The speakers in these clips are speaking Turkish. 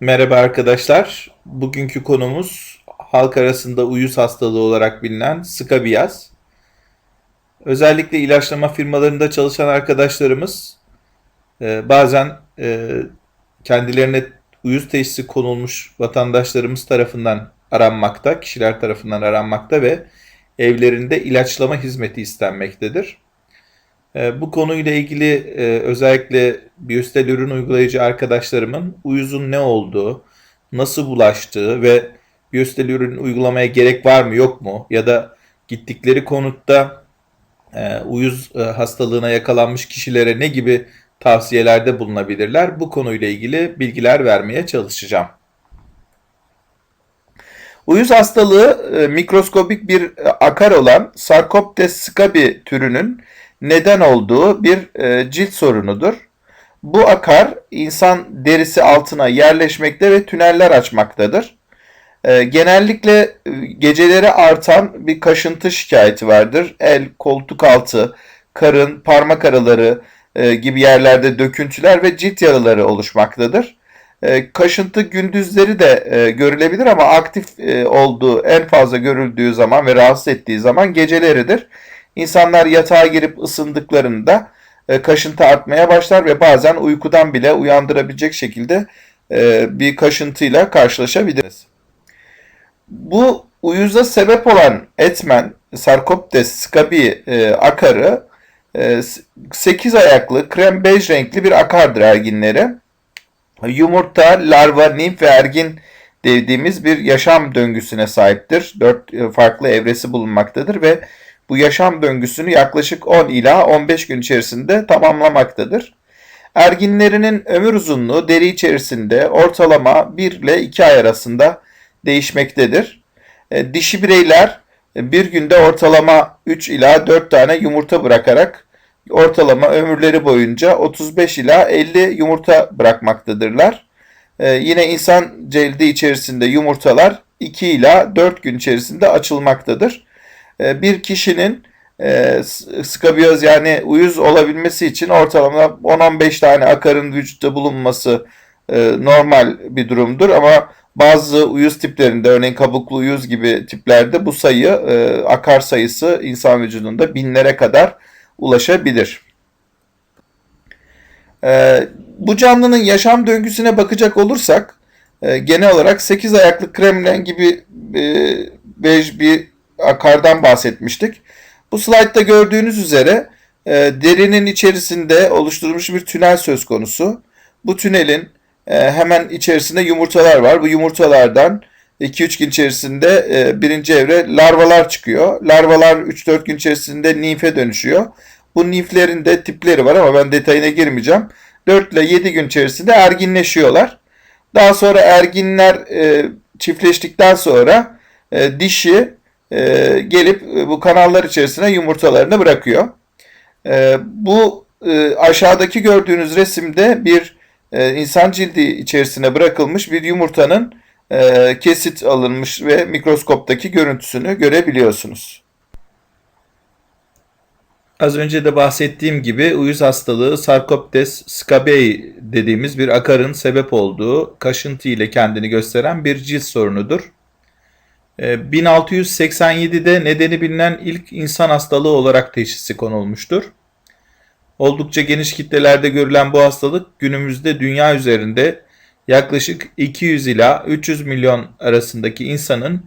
Merhaba arkadaşlar. Bugünkü konumuz halk arasında uyuz hastalığı olarak bilinen skabiyaz. Özellikle ilaçlama firmalarında çalışan arkadaşlarımız e, bazen e, kendilerine uyuz teşhisi konulmuş vatandaşlarımız tarafından aranmakta, kişiler tarafından aranmakta ve evlerinde ilaçlama hizmeti istenmektedir. E, Bu konuyla ilgili e, özellikle biyostel ürün uygulayıcı arkadaşlarımın uyuzun ne olduğu, nasıl bulaştığı ve biyostel ürün uygulamaya gerek var mı yok mu ya da gittikleri konutta e, uyuz e, hastalığına yakalanmış kişilere ne gibi tavsiyelerde bulunabilirler? Bu konuyla ilgili bilgiler vermeye çalışacağım. Uyuz hastalığı mikroskobik bir akar olan Sarcoptes scabi türünün neden olduğu bir e, cilt sorunudur. Bu akar insan derisi altına yerleşmekte ve tüneller açmaktadır. E, genellikle e, geceleri artan bir kaşıntı şikayeti vardır. El, koltuk altı, karın, parmak araları e, gibi yerlerde döküntüler ve cilt yaraları oluşmaktadır. E, kaşıntı gündüzleri de e, görülebilir ama aktif e, olduğu en fazla görüldüğü zaman ve rahatsız ettiği zaman geceleridir. İnsanlar yatağa girip ısındıklarında e, kaşıntı artmaya başlar ve bazen uykudan bile uyandırabilecek şekilde e, bir kaşıntıyla karşılaşabiliriz. Bu uyuza sebep olan etmen Sarcoptes scabi e, akarı e, 8 ayaklı krem bej renkli bir akardır erginleri. Yumurta, larva, nimf ve ergin dediğimiz bir yaşam döngüsüne sahiptir. 4 farklı evresi bulunmaktadır ve bu yaşam döngüsünü yaklaşık 10 ila 15 gün içerisinde tamamlamaktadır. Erginlerinin ömür uzunluğu deri içerisinde ortalama 1 ile 2 ay arasında değişmektedir. E, dişi bireyler bir günde ortalama 3 ila 4 tane yumurta bırakarak ortalama ömürleri boyunca 35 ila 50 yumurta bırakmaktadırlar. E, yine insan cildi içerisinde yumurtalar 2 ila 4 gün içerisinde açılmaktadır. E, bir kişinin e, skabiyoz yani uyuz olabilmesi için ortalama 10-15 tane akarın vücutta bulunması e, normal bir durumdur ama bazı uyuz tiplerinde örneğin kabuklu uyuz gibi tiplerde bu sayı e, akar sayısı insan vücudunda binlere kadar ulaşabilir. E, bu canlının yaşam döngüsüne bakacak olursak e, genel olarak 8 ayaklı kremlen gibi e, bej bir akardan bahsetmiştik. Bu slaytta gördüğünüz üzere e, derinin içerisinde oluşturulmuş bir tünel söz konusu. Bu tünelin e, hemen içerisinde yumurtalar var. Bu yumurtalardan 2-3 gün içerisinde e, birinci evre larvalar çıkıyor. Larvalar 3-4 gün içerisinde nimfe dönüşüyor. Bu nimflerin de tipleri var ama ben detayına girmeyeceğim. 4 ile 7 gün içerisinde erginleşiyorlar. Daha sonra erginler e, çiftleştikten sonra e, dişi e, gelip e, bu kanallar içerisine yumurtalarını bırakıyor. E, bu e, aşağıdaki gördüğünüz resimde bir e, insan cildi içerisine bırakılmış bir yumurtanın e, kesit alınmış ve mikroskoptaki görüntüsünü görebiliyorsunuz. Az önce de bahsettiğim gibi uyuz hastalığı Sarcoptes scabiei dediğimiz bir akarın sebep olduğu kaşıntı ile kendini gösteren bir cilt sorunudur. 1687'de ee, nedeni bilinen ilk insan hastalığı olarak teşhisi konulmuştur. Oldukça geniş kitlelerde görülen bu hastalık günümüzde dünya üzerinde yaklaşık 200 ila 300 milyon arasındaki insanın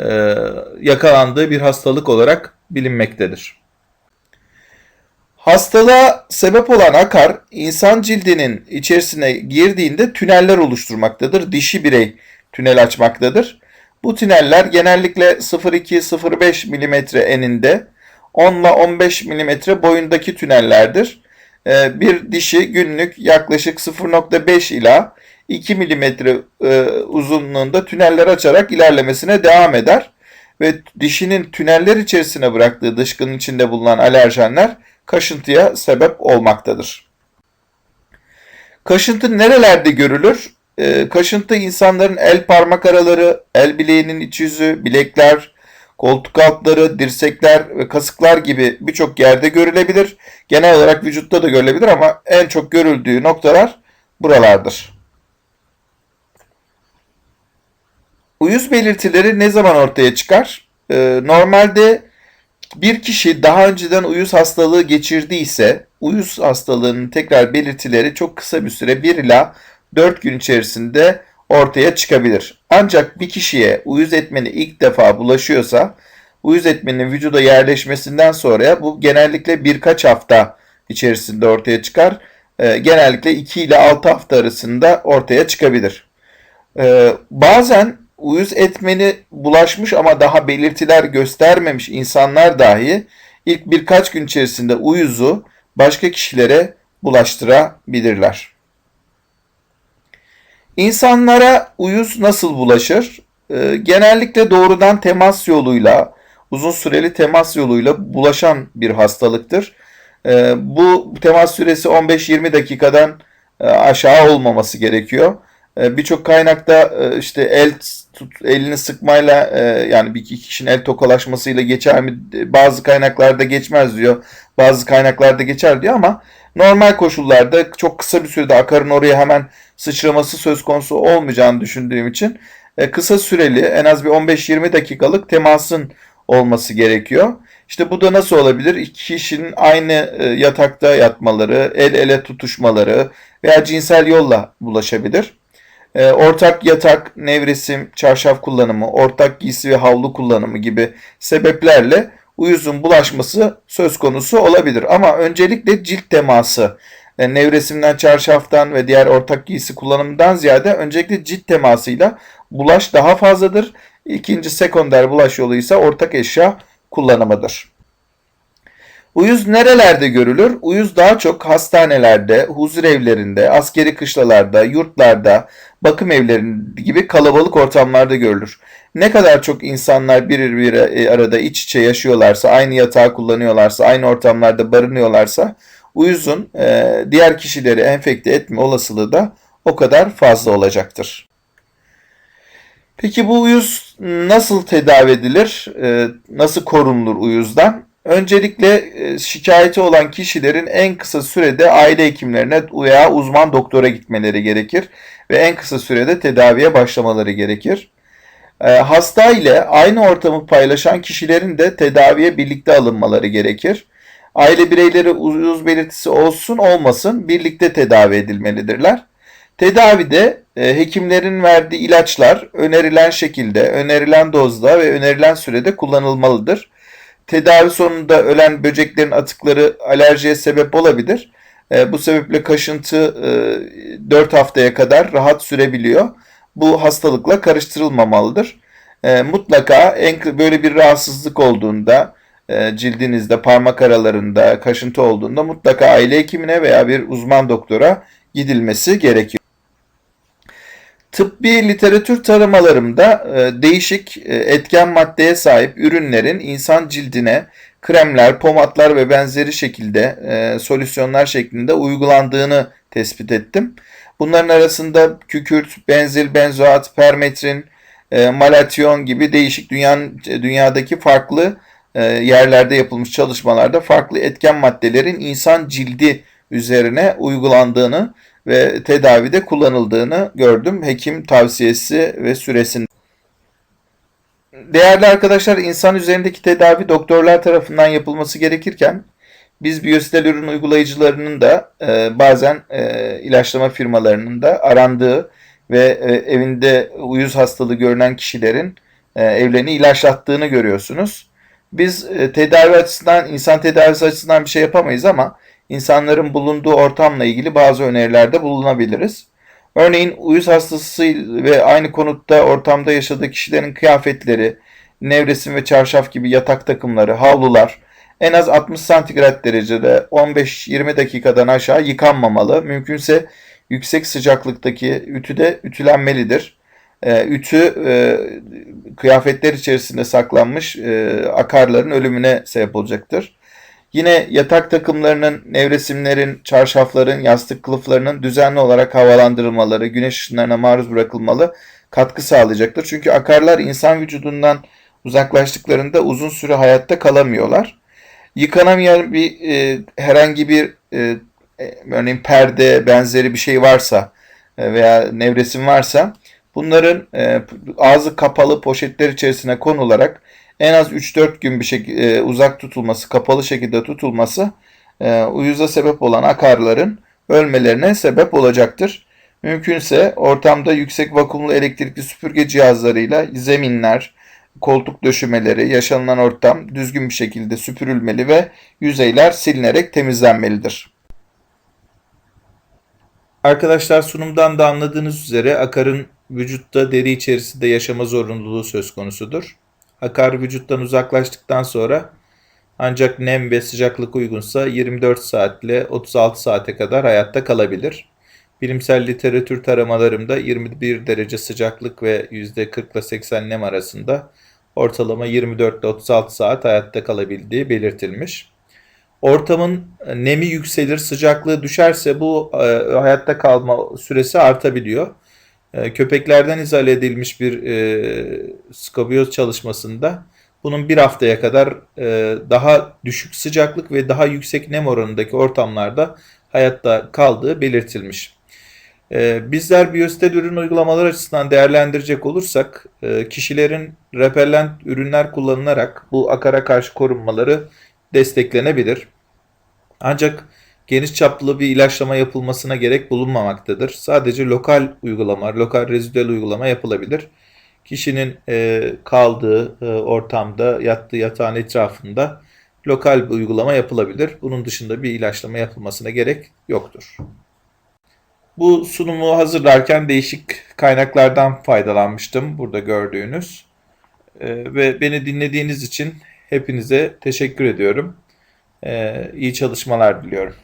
e, yakalandığı bir hastalık olarak bilinmektedir. Hastalığa sebep olan akar insan cildinin içerisine girdiğinde tüneller oluşturmaktadır. Dişi birey tünel açmaktadır. Bu tüneller genellikle 0,2-0,5 mm eninde 10 ile 15 mm boyundaki tünellerdir. Ee, bir dişi günlük yaklaşık 0.5 ila 2 mm e, uzunluğunda tüneller açarak ilerlemesine devam eder ve dişinin tüneller içerisine bıraktığı dışkının içinde bulunan alerjenler kaşıntıya sebep olmaktadır. Kaşıntı nerelerde görülür? E, kaşıntı insanların el parmak araları, el bileğinin iç yüzü, bilekler, koltuk altları, dirsekler ve kasıklar gibi birçok yerde görülebilir. Genel olarak vücutta da görülebilir ama en çok görüldüğü noktalar buralardır. Uyuz belirtileri ne zaman ortaya çıkar? Ee, normalde bir kişi daha önceden uyuz hastalığı geçirdiyse uyuz hastalığının tekrar belirtileri çok kısa bir süre 1 ila 4 gün içerisinde ortaya çıkabilir. Ancak bir kişiye uyuz etmeni ilk defa bulaşıyorsa uyuz etmenin vücuda yerleşmesinden sonra bu genellikle birkaç hafta içerisinde ortaya çıkar. Ee, genellikle 2 ile 6 hafta arasında ortaya çıkabilir. Ee, bazen uyuz etmeni bulaşmış ama daha belirtiler göstermemiş insanlar dahi ilk birkaç gün içerisinde uyuzu başka kişilere bulaştırabilirler. İnsanlara uyuz nasıl bulaşır? Ee, genellikle doğrudan temas yoluyla, uzun süreli temas yoluyla bulaşan bir hastalıktır. Ee, bu temas süresi 15-20 dakikadan e, aşağı olmaması gerekiyor. Ee, Birçok kaynakta e, işte el tut, elini sıkmayla e, yani bir iki kişinin el tokalaşmasıyla geçer mi? Bazı kaynaklarda geçmez diyor. Bazı kaynaklarda geçer diyor ama normal koşullarda çok kısa bir sürede akarın oraya hemen sıçraması söz konusu olmayacağını düşündüğüm için e, kısa süreli en az bir 15-20 dakikalık temasın olması gerekiyor. İşte bu da nasıl olabilir? İki kişinin aynı e, yatakta yatmaları, el ele tutuşmaları veya cinsel yolla bulaşabilir. E, ortak yatak, nevresim, çarşaf kullanımı, ortak giysi ve havlu kullanımı gibi sebeplerle uyuzun bulaşması söz konusu olabilir. Ama öncelikle cilt teması, e, nevresimden, çarşaftan ve diğer ortak giysi kullanımından ziyade öncelikle cilt temasıyla bulaş daha fazladır. İkinci sekonder bulaş yolu ise ortak eşya kullanımıdır. Uyuz nerelerde görülür? Uyuz daha çok hastanelerde, huzur evlerinde, askeri kışlalarda, yurtlarda, bakım evlerinde gibi kalabalık ortamlarda görülür. Ne kadar çok insanlar bir e, arada iç içe yaşıyorlarsa, aynı yatağı kullanıyorlarsa, aynı ortamlarda barınıyorlarsa uyuzun e, diğer kişileri enfekte etme olasılığı da o kadar fazla olacaktır. Peki bu uyuz nasıl tedavi edilir? E, nasıl korunulur uyuzdan? Öncelikle şikayeti olan kişilerin en kısa sürede aile hekimlerine veya uzman doktora gitmeleri gerekir ve en kısa sürede tedaviye başlamaları gerekir. Hasta ile aynı ortamı paylaşan kişilerin de tedaviye birlikte alınmaları gerekir. Aile bireyleri uyuz belirtisi olsun olmasın birlikte tedavi edilmelidirler. Tedavide e, hekimlerin verdiği ilaçlar önerilen şekilde, önerilen dozda ve önerilen sürede kullanılmalıdır. Tedavi sonunda ölen böceklerin atıkları alerjiye sebep olabilir. E, bu sebeple kaşıntı e, 4 haftaya kadar rahat sürebiliyor. Bu hastalıkla karıştırılmamalıdır. E, mutlaka en böyle bir rahatsızlık olduğunda e, cildinizde, parmak aralarında kaşıntı olduğunda mutlaka aile hekimine veya bir uzman doktora gidilmesi gerekiyor. Tıbbi literatür taramalarımda e, değişik e, etken maddeye sahip ürünlerin insan cildine kremler, pomatlar ve benzeri şekilde e, solüsyonlar şeklinde uygulandığını tespit ettim. Bunların arasında kükürt, benzil, benzoat, permetrin, malatyon gibi değişik dünyanın dünyadaki farklı yerlerde yapılmış çalışmalarda farklı etken maddelerin insan cildi üzerine uygulandığını ve tedavide kullanıldığını gördüm. Hekim tavsiyesi ve süresinde. Değerli arkadaşlar insan üzerindeki tedavi doktorlar tarafından yapılması gerekirken biz biyostel ürün uygulayıcılarının da e, bazen e, ilaçlama firmalarının da arandığı ve e, evinde uyuz hastalığı görünen kişilerin e, evlerini ilaçlattığını görüyorsunuz. Biz e, tedavi açısından, insan tedavisi açısından bir şey yapamayız ama insanların bulunduğu ortamla ilgili bazı önerilerde bulunabiliriz. Örneğin uyuz hastası ve aynı konutta ortamda yaşadığı kişilerin kıyafetleri, nevresim ve çarşaf gibi yatak takımları, havlular en az 60 santigrat derecede 15-20 dakikadan aşağı yıkanmamalı. Mümkünse yüksek sıcaklıktaki ütüde ütülenmelidir. E, ütü e, kıyafetler içerisinde saklanmış e, akarların ölümüne sebep olacaktır. Yine yatak takımlarının, nevresimlerin, çarşafların, yastık kılıflarının düzenli olarak havalandırılmaları, güneş ışınlarına maruz bırakılmalı katkı sağlayacaktır. Çünkü akarlar insan vücudundan uzaklaştıklarında uzun süre hayatta kalamıyorlar. Yıkanamayan bir e, herhangi bir e, e örneğin perde benzeri bir şey varsa e, veya nevresim varsa Bunların e, ağzı kapalı poşetler içerisine konularak en az 3-4 gün bir şekilde uzak tutulması, kapalı şekilde tutulması e, uyuza sebep olan akarların ölmelerine sebep olacaktır. Mümkünse ortamda yüksek vakumlu elektrikli süpürge cihazlarıyla zeminler, koltuk döşemeleri, yaşanılan ortam düzgün bir şekilde süpürülmeli ve yüzeyler silinerek temizlenmelidir. Arkadaşlar sunumdan da anladığınız üzere akarın vücutta deri içerisinde yaşama zorunluluğu söz konusudur. Akar vücuttan uzaklaştıktan sonra ancak nem ve sıcaklık uygunsa 24 saat ile 36 saate kadar hayatta kalabilir. Bilimsel literatür taramalarımda 21 derece sıcaklık ve %40 ile 80 nem arasında ortalama 24 ile 36 saat hayatta kalabildiği belirtilmiş. Ortamın nemi yükselir, sıcaklığı düşerse bu e, hayatta kalma süresi artabiliyor. E, köpeklerden izale edilmiş bir e, skobiyoz çalışmasında bunun bir haftaya kadar e, daha düşük sıcaklık ve daha yüksek nem oranındaki ortamlarda hayatta kaldığı belirtilmiş. E, bizler biyostel ürün uygulamalar açısından değerlendirecek olursak e, kişilerin repellent ürünler kullanılarak bu akara karşı korunmaları desteklenebilir. Ancak geniş çaplı bir ilaçlama yapılmasına gerek bulunmamaktadır. Sadece lokal uygulama, lokal rezidüel uygulama yapılabilir. Kişinin e, kaldığı e, ortamda, yattığı yatağın etrafında lokal bir uygulama yapılabilir. Bunun dışında bir ilaçlama yapılmasına gerek yoktur. Bu sunumu hazırlarken değişik kaynaklardan faydalanmıştım burada gördüğünüz. E, ve beni dinlediğiniz için hepinize teşekkür ediyorum. Ee, iyi çalışmalar diliyorum.